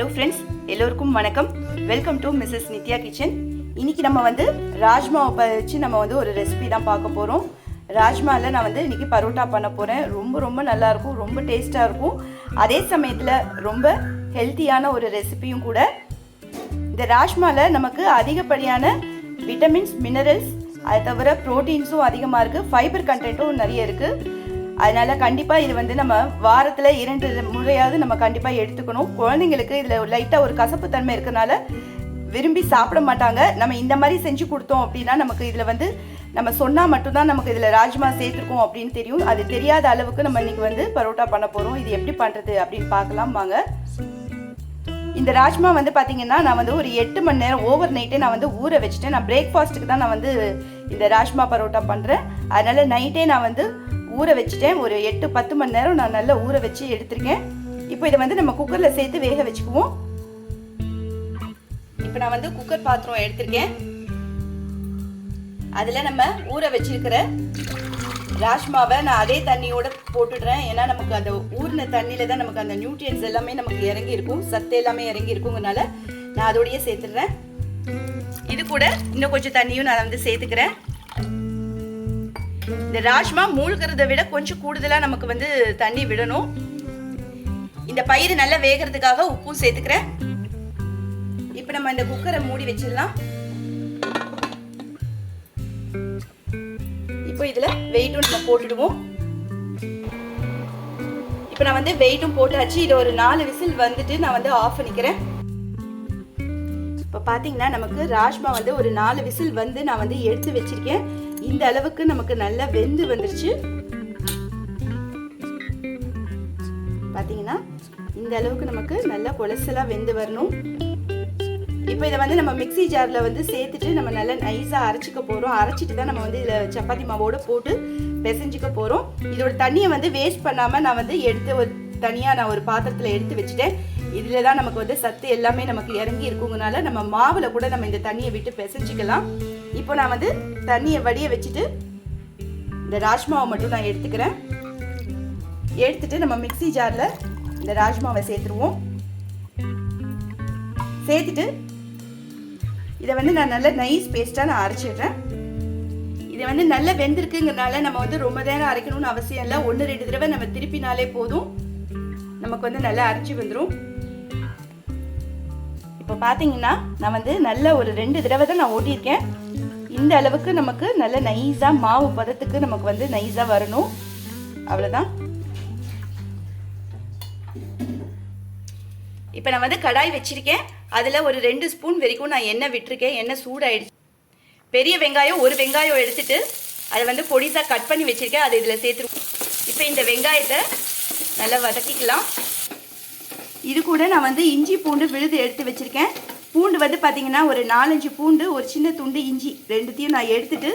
Hello friends எல்லோருக்கும் வணக்கம். Welcome to Mrs Nithya kitchen இன்னைக்கு நம்ம வந்து ராஜ்மாவை வச்சு நம்ம வந்து ஒரு ரெசிபி தான் பார்க்க போகிறோம் ராஜ்மாவில் நான் வந்து இன்றைக்கி பரோட்டா பண்ண போகிறேன் ரொம்ப ரொம்ப நல்லா இருக்கும். ரொம்ப டேஸ்ட்டாக இருக்கும். அதே சமயத்தில் ரொம்ப ஹெல்த்தியான ஒரு ரெசிபியும் கூட. இந்த ராஜ்மாவில் நமக்கு அதிகப்படியான விட்டமின்ஸ் மினரல்ஸ் அது தவிர ப்ரோட்டீன்ஸும் அதிகமாக இருக்குது ஃபைபர் கண்டென்ட்டும் நிறைய இருக்குது அதனால கண்டிப்பாக இது வந்து நம்ம வாரத்தில் இரண்டு முறையாவது நம்ம கண்டிப்பாக எடுத்துக்கணும். குழந்தைங்களுக்கு இதில் லைட்டாக ஒரு கசப்பு தன்மை இருக்கறனால விரும்பி சாப்பிட மாட்டாங்க. நம்ம இந்த மாதிரி செஞ்சு கொடுத்தோம் அப்படின்னா நமக்கு இதில் வந்து நம்ம சொன்னால் மட்டும்தான் நமக்கு இதில் ராஜ்மா சேர்த்துருக்கோம் அப்படின்னு தெரியும். அது தெரியாத அளவுக்கு நம்ம இன்றைக்கி வந்து பரோட்டா பண்ண போகிறோம் இது எப்படி பண்ணுறது அப்படின்னு பார்க்கலாம் வாங்க. இந்த ராஜ்மா வந்து பார்த்தீங்கன்னா நான் வந்து ஒரு எட்டு மணி நேரம் ஓவர் நைட்டே நான் வந்து ஊற வச்சுட்டேன். நான் பிரேக்ஃபாஸ்ட்டுக்கு தான் நான் வந்து இந்த ராஜ்மா பரோட்டா பண்ணுறேன் அதனால் நைட்டே நான் வந்து ஊற வச்சுட்டேன். ஒரு எட்டு பத்து மணி நேரம் நான் நல்லா ஊற வச்சு எடுத்திருக்கேன். இப்போ இதை வந்து நம்ம குக்கரில் சேர்த்து வேக வச்சுக்குவோம். இப்போ நான் வந்து குக்கர் பாத்திரம் எடுத்திருக்கேன். அதில் நம்ம ஊற வச்சிருக்கிற ராஜ்மாவை நான் அதே தண்ணியோட போட்டுடுறேன். ஏன்னா நமக்கு அந்த ஊறின தண்ணியில தான் நமக்கு அந்த நியூட்ரியன்ஸ் எல்லாமே நமக்கு இறங்கி இருக்கும். சத்து எல்லாமே இறங்கி இருக்குங்கனால நான் அதோடய சேர்த்துடுறேன். இது கூட இன்னும் கொஞ்சம் தண்ணியும் நான் வந்து சேர்த்துக்கிறேன். இந்த ராஜ்மா மூழ்கிறத விட கொஞ்சம் கூடுதலாக நமக்கு வந்து தண்ணி விடணும். இந்த பயிர் நல்லா வேகிறதுக்காக உப்பும் சேர்த்துக்கிறேன். இப்போ நம்ம இந்த குக்கரை மூடி வச்சிடலாம். இப்போ இதில் வெயிட்டும் நம்ம போட்டுடுவோம். இப்போ நான் வந்து வெயிட்டும் போட்டாச்சு. இது ஒரு நாலு விசில் வந்துட்டு நான் வந்து ஆஃப் பண்ணிக்கிறேன் இப்போ பார்த்தீங்கன்னா நமக்கு ராஜ்மா வந்து ஒரு நாலு விசில் வந்து நான் வந்து எடுத்து வச்சிருக்கேன். இந்த அளவுக்கு நமக்கு நல்லா வெந்து வந்துருச்சு. பார்த்தீங்கன்னா இந்த அளவுக்கு நமக்கு நல்லா கொலசலாக வெந்து வரணும். இப்போ இதை வந்து நம்ம மிக்ஸி ஜாரில் வந்து சேர்த்துட்டு நம்ம நல்லா நைஸாக அரைச்சிக்க போகிறோம் அரைச்சிட்டு தான் நம்ம வந்து இதில் சப்பாத்தி மாவோடு போட்டு பிசைஞ்சிக்க போகிறோம் இதோட தண்ணியை வந்து வேஸ்ட் பண்ணாமல் நான் வந்து எடுத்து ஒரு தனியாக நான் ஒரு பாத்திரத்தில் எடுத்து வச்சுட்டேன். இதில் தான் நமக்கு வந்து சத்து எல்லாமே நமக்கு இறங்கி இருக்குங்கனால நம்ம மாவில் கூட நம்ம இந்த தண்ணியை விட்டு பிசைஞ்சிக்கலாம். இப்போ நான் வந்து தண்ணியை வடிய வச்சுட்டு இந்த ராஜ்மாவை மட்டும் நான் எடுத்துக்கிறேன். எடுத்துட்டு நம்ம மிக்ஸி ஜாரில் இந்த ராஜ்மாவை சேர்த்துருவோம். சேர்த்துட்டு இதை வந்து நான் நல்ல நைஸ் பேஸ்ட்டாக நான் அரைச்சிடுறேன். இது வந்து நல்லா வெந்திருக்குங்கிறனால நம்ம வந்து ரொம்ப நேரம் அரைக்கணும்னு அவசியம் இல்லை. ஒன்று ரெண்டு தடவை நம்ம திருப்பினாலே போதும். நமக்கு வந்து நல்லா அரைச்சி வந்துடும் இப்போ பார்த்தீங்கன்னா நான் வந்து நல்ல ஒரு ரெண்டு தடவை தான் நான் ஓட்டியிருக்கேன். இந்த அளவுக்கு நமக்கு நல்ல நைஸாக மாவு பதத்துக்கு நமக்கு வந்து நைஸாக வரணும். அவ்வளோதான் இப்போ நான் வந்து கடாய் வச்சிருக்கேன். அதில் ஒரு ரெண்டு ஸ்பூன் வரைக்கும் நான் எண்ணெய் விட்டுருக்கேன். எண்ணெய் சூடாயிடுச்சு. பெரிய வெங்காயம் ஒரு வெங்காயம் எடுத்துட்டு அதை வந்து பொடிசாக கட் பண்ணி வச்சுருக்கேன். அதை இதில் சேர்த்துருவோம். இப்போ இந்த வெங்காயத்தை நல்லா வதக்கிக்கலாம். இது கூட நான் வந்து இஞ்சி பூண்டு விழுது எடுத்து வச்சுருக்கேன். பூண்டு வந்து பார்த்தீங்கன்னா ஒரு நாலஞ்சு பூண்டு ஒரு சின்ன துண்டு இஞ்சி ரெண்டுத்தையும் நான் எடுத்துட்டு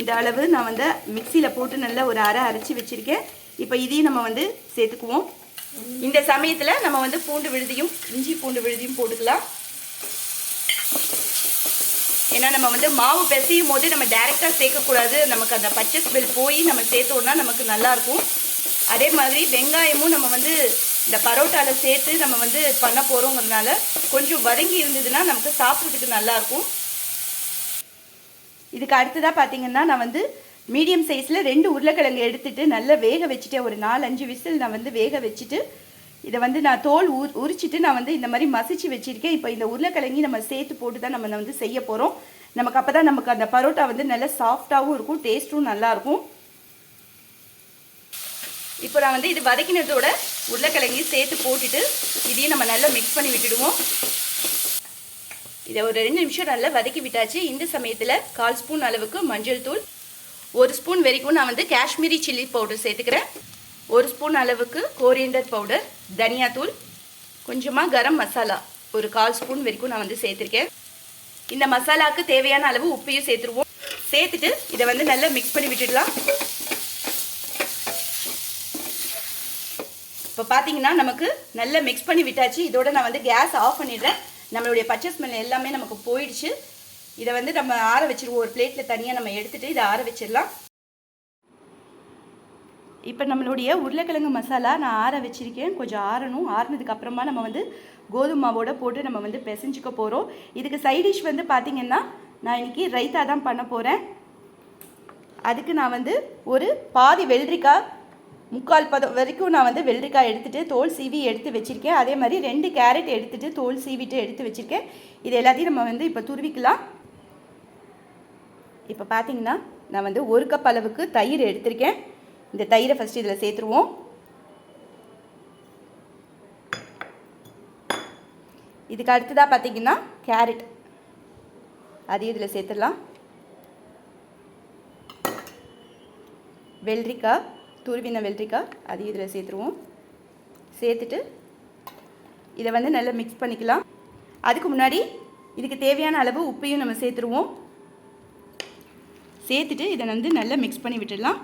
இந்த அளவு நான் வந்து மிக்சியில் போட்டு நல்லா ஒரு அரை அரைச்சி வச்சுருக்கேன். இப்போ இதையும் நம்ம வந்து சேர்த்துக்குவோம். இந்த சமயத்தில் நம்ம வந்து பூண்டு விழுதியும் இஞ்சி பூண்டு விழுதியும் போட்டுக்கலாம். ஏன்னா நம்ம வந்து மாவு பிசையும் போது நம்ம டைரெக்டாக சேர்க்கக்கூடாது நமக்கு அந்த பச்சை ஸ்மெல் போய் நம்ம சேர்த்தோன்னா நமக்கு நல்லாயிருக்கும் அதே மாதிரி வெங்காயமும் நம்ம வந்து இந்த பரோட்டாவில் சேர்த்து நம்ம வந்து பண்ண போகிறோங்கிறதுனால கொஞ்சம் வதங்கி இருந்ததுன்னா நமக்கு சாப்பிட்றதுக்கு நல்லாயிருக்கும் இதுக்கு அடுத்ததாக பார்த்தீங்கன்னா நான் வந்து மீடியம் சைஸில் ரெண்டு உருளைக்கிழங்கு எடுத்துட்டு நல்லா வேக வச்சுட்டேன் ஒரு நாலு அஞ்சு விசில் நான் வந்து வேக வச்சுட்டு இதை வந்து நான் தோல் உ உரிச்சிட்டு நான் வந்து இந்த மாதிரி மசிச்சு வச்சுருக்கேன். இப்போ இந்த உருளைக்கிழங்கி நம்ம சேர்த்து போட்டு தான் நம்ம வந்து செய்ய போகிறோம் நமக்கு அப்போ தான் நமக்கு அந்த பரோட்டா வந்து நல்லா சாஃப்டாகவும் இருக்கும் டேஸ்ட்டும் நல்லாயிருக்கும் இப்போ நான் வந்து இது வதக்கினதோட உருளைக்கிழங்கையும் சேர்த்து போட்டுட்டு இதையும் நம்ம நல்லா மிக்ஸ் பண்ணி விட்டுடுவோம். இதை ஒரு ரெண்டு நிமிஷம் நல்லா வதக்கி விட்டாச்சு. இந்த சமயத்தில் கால் ஸ்பூன் அளவுக்கு மஞ்சள் தூள் ஒரு ஸ்பூன் வரைக்கும் நான் வந்து காஷ்மீரி சில்லி பவுடர் சேர்த்துக்கிறேன். ஒரு ஸ்பூன் அளவுக்கு கோரியண்டர் பவுடர் தனியாத்தூள் கொஞ்சமாக கரம் மசாலா ஒரு கால் ஸ்பூன் வரைக்கும் நான் வந்து சேர்த்துருக்கேன். இந்த மசாலாவுக்கு தேவையான அளவு உப்பையும் சேர்த்துருவோம். சேர்த்துட்டு இதை வந்து நல்லா மிக்ஸ் பண்ணி விட்டுடலாம். இப்போ பார்த்தீங்கன்னா நமக்கு நல்லா மிக்ஸ் பண்ணி விட்டாச்சு. இதோட நான் வந்து கேஸ் ஆஃப் பண்ணிடுறேன். நம்மளுடைய பச்சை ஸ்மெல் எல்லாமே நமக்கு போயிடுச்சு. இதை வந்து நம்ம ஆற வச்சிருவோம். ஒரு பிளேட்டில் தனியாக நம்ம எடுத்துகிட்டு இதை ஆற வச்சிடலாம். இப்போ நம்மளுடைய உருளைக்கிழங்கு மசாலா நான் ஆற வச்சிருக்கேன். கொஞ்சம் ஆறணும். ஆறுனதுக்கு அப்புறமா நம்ம வந்து கோதுமை மாவோட போட்டு நம்ம வந்து பிசைஞ்சிக்க போகிறோம் இதுக்கு சைடிஷ் வந்து பார்த்தீங்கன்னா நான் இன்னைக்கு ரைத்தா தான் பண்ண போகிறேன் அதுக்கு நான் வந்து ஒரு பாதி வெள்ளரிக்காய் முக்கால் பதம் வரைக்கும் நான் வந்து வெள்ளரிக்காய் எடுத்துகிட்டு தோல் சீவி எடுத்து வச்சுருக்கேன். அதே மாதிரி ரெண்டு கேரட் எடுத்துகிட்டு தோல் சீவிட்டு எடுத்து வச்சுருக்கேன். இது எல்லாத்தையும் நம்ம வந்து இப்போ துருவிக்கலாம். இப்போ பார்த்தீங்கன்னா நான் வந்து ஒரு கப் அளவுக்கு தயிர் எடுத்திருக்கேன். இந்த தயிரை ஃபஸ்ட்டு இதில் சேர்த்துருவோம். இதுக்கு அடுத்ததாக பார்த்தீங்கன்னா கேரட். அதையும் இதில் சேர்த்துடலாம். வெள்ளரிக்காய். துருவின வெள்ளரிக்காய் அதையும் இதில் சேர்த்துருவோம். சேர்த்துட்டு இதை வந்து நல்லா மிக்ஸ் பண்ணிக்கலாம். அதுக்கு முன்னாடி இதுக்கு தேவையான அளவு உப்பையும் நம்ம சேர்த்துருவோம். சேர்த்துட்டு இதை வந்து நல்லா மிக்ஸ் பண்ணி விட்டுடலாம்.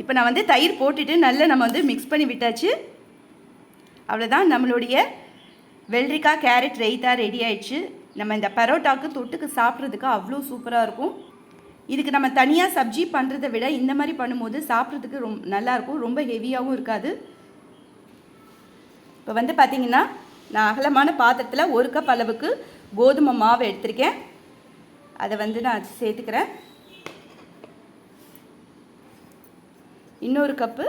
இப்போ நான் வந்து தயிர் போட்டுட்டு நல்லா நம்ம வந்து மிக்ஸ் பண்ணி விட்டாச்சு. அவ்வளோதான் நம்மளுடைய வெள்ளரிக்காய் கேரட் ரைத்தா ரெடி ஆயிடுச்சு. நம்ம இந்த பரோட்டாக்கு தொட்டுக்கு சாப்பிட்றதுக்கு அவ்வளோ சூப்பராக இருக்கும். இதுக்கு நம்ம தனியாக சப்ஜி பண்ணுறதை விட இந்த மாதிரி பண்ணும்போது சாப்பிட்றதுக்கு ரொம்ப நல்லாயிருக்கும் ரொம்ப ஹெவியாகவும் இருக்காது. இப்போ வந்து பார்த்தீங்கன்னா நான் அகலமான பாத்திரத்தில் ஒரு கப் அளவுக்கு கோதுமை மாவு எடுத்திருக்கேன். அதை வந்து நான் சேர்த்துக்கிறேன். இன்னொரு கப்பு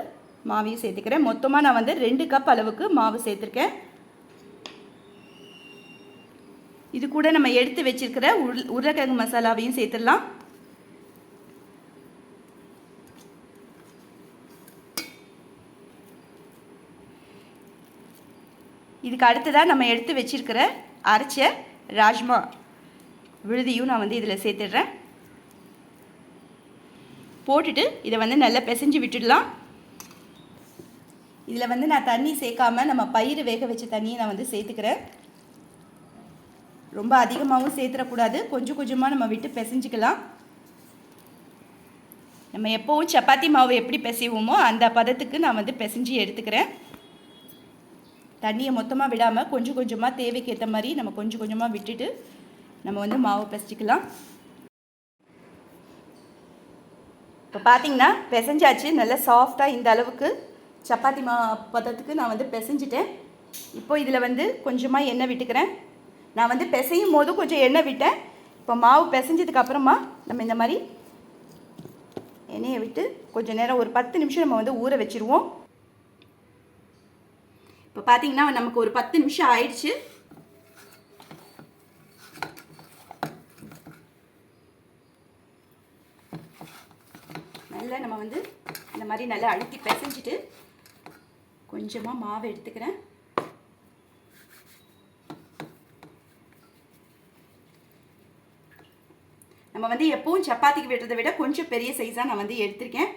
மாவையும் சேர்த்துக்கிறேன். மொத்தமாக நான் வந்து ரெண்டு கப் அளவுக்கு மாவு சேர்த்துருக்கேன். இது கூட நம்ம எடுத்து வச்சிருக்கிற உருளைக்கிழங்கு மசாலாவையும் சேர்த்துடலாம். இதுக்கு அடுத்ததாக நம்ம எடுத்து வச்சிருக்கிற அரைச்ச ராஜ்மா விழுதியும் நான் வந்து இதில் சேர்த்துடுறேன். போட்டுட்டு இதை வந்து நல்லா பிசைஞ்சு விட்டுடலாம். இதில் வந்து நான் தண்ணி சேர்க்காம நம்ம பயிர் வேக வச்ச தண்ணியை நான் வந்து சேர்த்துக்கிறேன். ரொம்ப அதிகமாகவும் சேர்த்துடக்கூடாது. கொஞ்சம் கொஞ்சமாக நம்ம விட்டு பிசைஞ்சிக்கலாம். நம்ம எப்போவும் சப்பாத்தி மாவு எப்படி பிசைவோமோ அந்த பதத்துக்கு நான் வந்து பிசைஞ்சு எடுத்துக்கிறேன். தண்ணியை மொத்தமாக விடாமல் கொஞ்சம் கொஞ்சமாக தேவைக்கு ஏற்ற மாதிரி நம்ம கொஞ்சம் கொஞ்சமாக விட்டுட்டு நம்ம வந்து மாவு பிசைச்சிக்கலாம் இப்போ பார்த்தீங்கன்னா பிசைஞ்சாச்சு. நல்லா சாஃப்டாக இந்த அளவுக்கு சப்பாத்தி மா பதத்துக்கு நான் வந்து பிசைஞ்சிட்டேன். இப்போ இதில் வந்து கொஞ்சமாக எண்ணெய் விட்டுக்கிறேன். நான் வந்து பிசையும் போது கொஞ்சம் எண்ணெய் விட்டேன். இப்போ மாவு பிசைஞ்சதுக்கு அப்புறமா நம்ம இந்த மாதிரி எண்ணெயை விட்டு கொஞ்சம் நேரம் ஒரு பத்து நிமிஷம் நம்ம வந்து ஊற வச்சுருவோம். இப்போ பார்த்தீங்கன்னா நமக்கு ஒரு பத்து நிமிஷம் ஆயிடுச்சு. நல்லா நம்ம வந்து இந்த மாதிரி நல்லா அழுத்தி பிசைஞ்சிட்டு கொஞ்சமாக மாவு எடுத்துக்கிறேன். நம்ம வந்து எப்பவும் சப்பாத்திக்கு வெட்டுறதை விட கொஞ்சம் பெரிய சைஸாக நான் வந்து எடுத்திருக்கேன்.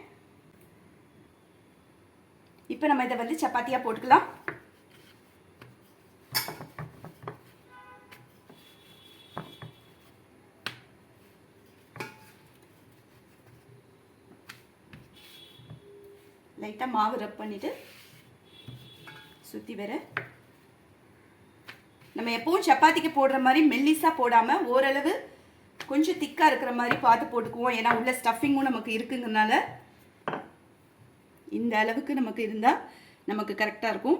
இப்போ நம்ம இதை வந்து சப்பாத்தியாக போட்டுக்கலாம். லைட்டாக மாவு ரப் பண்ணிவிட்டு சுற்றி வர. நம்ம எப்பவும் சப்பாத்திக்கு போடுற மாதிரி மெல்லிஸாக போடாமல் ஓரளவு கொஞ்சம் திக்காக இருக்கிற மாதிரி பார்த்து போட்டுக்குவோம். ஏன்னா உள்ள ஸ்டஃபிங்கும் நமக்கு இருக்குங்கிறனால இந்த அளவுக்கு நமக்கு இருந்தால் நமக்கு கரெக்டாக இருக்கும்.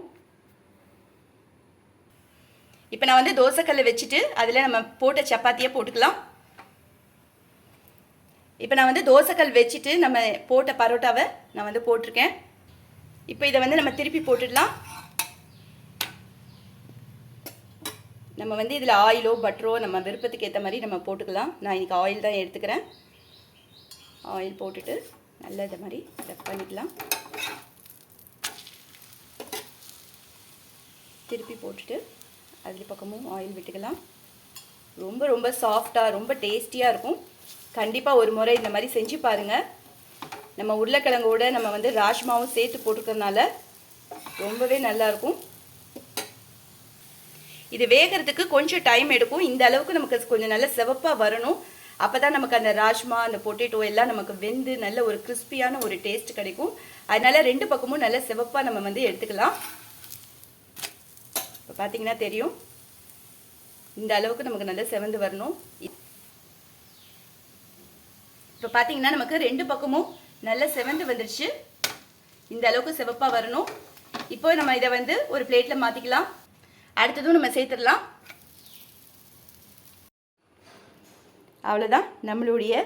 இப்போ நான் வந்து தோசைக்கல்லை வச்சுட்டு அதில் நம்ம போட்ட சப்பாத்தியை போட்டுக்கலாம். இப்போ நான் வந்து தோசைக்கல் வச்சுட்டு நம்ம போட்ட பரோட்டாவை நான் வந்து போட்டிருக்கேன். இப்போ இதை வந்து நம்ம திருப்பி போட்டுடலாம். நம்ம வந்து இதில் ஆயிலோ பட்டரோ நம்ம விருப்பத்துக்கு ஏற்ற மாதிரி நம்ம போட்டுக்கலாம். நான் இன்றைக்கி ஆயில் தான் எடுத்துக்கிறேன். ஆயில் போட்டுட்டு நல்லா இதை மாதிரி ரப் பண்ணிக்கலாம். திருப்பி போட்டுட்டு அதில் பக்கமும் ஆயில் விட்டுக்கலாம். ரொம்ப ரொம்ப சாஃப்டாக ரொம்ப டேஸ்டியாக இருக்கும். கண்டிப்பாக ஒரு முறை இந்த மாதிரி செஞ்சு பாருங்கள் நம்ம உருளைக்கிழங்கோட நம்ம வந்து ராஜ்மாவும் சேர்த்து போட்டுக்கிறதுனால ரொம்பவே நல்லாயிருக்கும் இது வேகிறதுக்கு கொஞ்சம் டைம் எடுக்கும். இந்த அளவுக்கு நமக்கு கொஞ்சம் நல்ல சிவப்பாக வரணும். அப்போ தான் நமக்கு அந்த ராஜ்மா அந்த பொட்டேட்டோ எல்லாம் நமக்கு வெந்து நல்ல ஒரு கிறிஸ்பியான ஒரு டேஸ்ட் கிடைக்கும். அதனால ரெண்டு பக்கமும் நல்ல சிவப்பாக நம்ம வந்து எடுத்துக்கலாம். இப்போ பார்த்தீங்கன்னா தெரியும். இந்த அளவுக்கு நமக்கு நல்லா செவந்து வரணும். இப்போ பார்த்தீங்கன்னா நமக்கு ரெண்டு பக்கமும் நல்ல செவந்து வந்துருச்சு. இந்த அளவுக்கு சிவப்பாக வரணும். இப்போ நம்ம இதை வந்து ஒரு பிளேட்டில் மாற்றிக்கலாம் அடுத்ததும் நம்ம சேர்த்துடலாம். அவ்வளோதான் நம்மளுடைய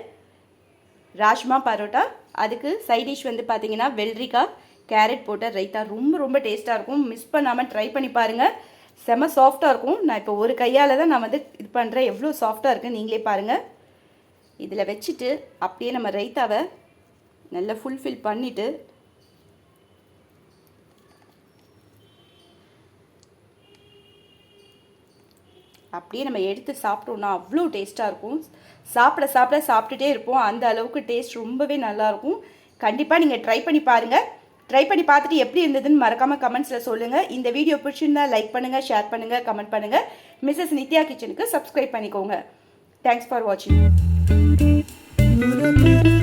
ராஜ்மா பரோட்டா. அதுக்கு சைட் டிஷ் வந்து பார்த்தீங்கன்னா வெள்ளரிக்காய் கேரட் போட்ட ரைத்தா. ரொம்ப ரொம்ப டேஸ்ட்டாக இருக்கும். மிஸ் பண்ணாமல் ட்ரை பண்ணி பாருங்கள் செம சாஃப்டாக இருக்கும். நான் இப்போ ஒரு கையால் தான் நான் வந்து இது பண்ணுறேன் எவ்வளோ சாஃப்டாக இருக்குன்னு நீங்களே பாருங்கள் இதில் வச்சுட்டு அப்படியே நம்ம ரைத்தாவை நல்லா ஃபுல்ஃபில் பண்ணிவிட்டு அப்படியே நம்ம எடுத்து சாப்பிட்டோம்னா அவ்வளோ டேஸ்ட்டாக இருக்கும். சாப்பிட சாப்பிட சாப்பிட்டுட்டே இருப்போம். அந்த அளவுக்கு டேஸ்ட் ரொம்பவே நல்லாயிருக்கும். கண்டிப்பாக நீங்கள் ட்ரை பண்ணி பாருங்கள் ட்ரை பண்ணி பார்த்துட்டு எப்படி இருந்ததுன்னு மறக்காமல் கமெண்ட்ஸில் சொல்லுங்கள் இந்த வீடியோ பிடிச்சிருந்தா லைக் பண்ணுங்கள் ஷேர் பண்ணுங்கள் கமெண்ட் பண்ணுங்கள் மிஸ்ஸஸ் நித்யா கிச்சனுக்கு சப்ஸ்கிரைப் பண்ணிக்கோங்க. தேங்க்ஸ் ஃபார் வாட்சிங் Thank you.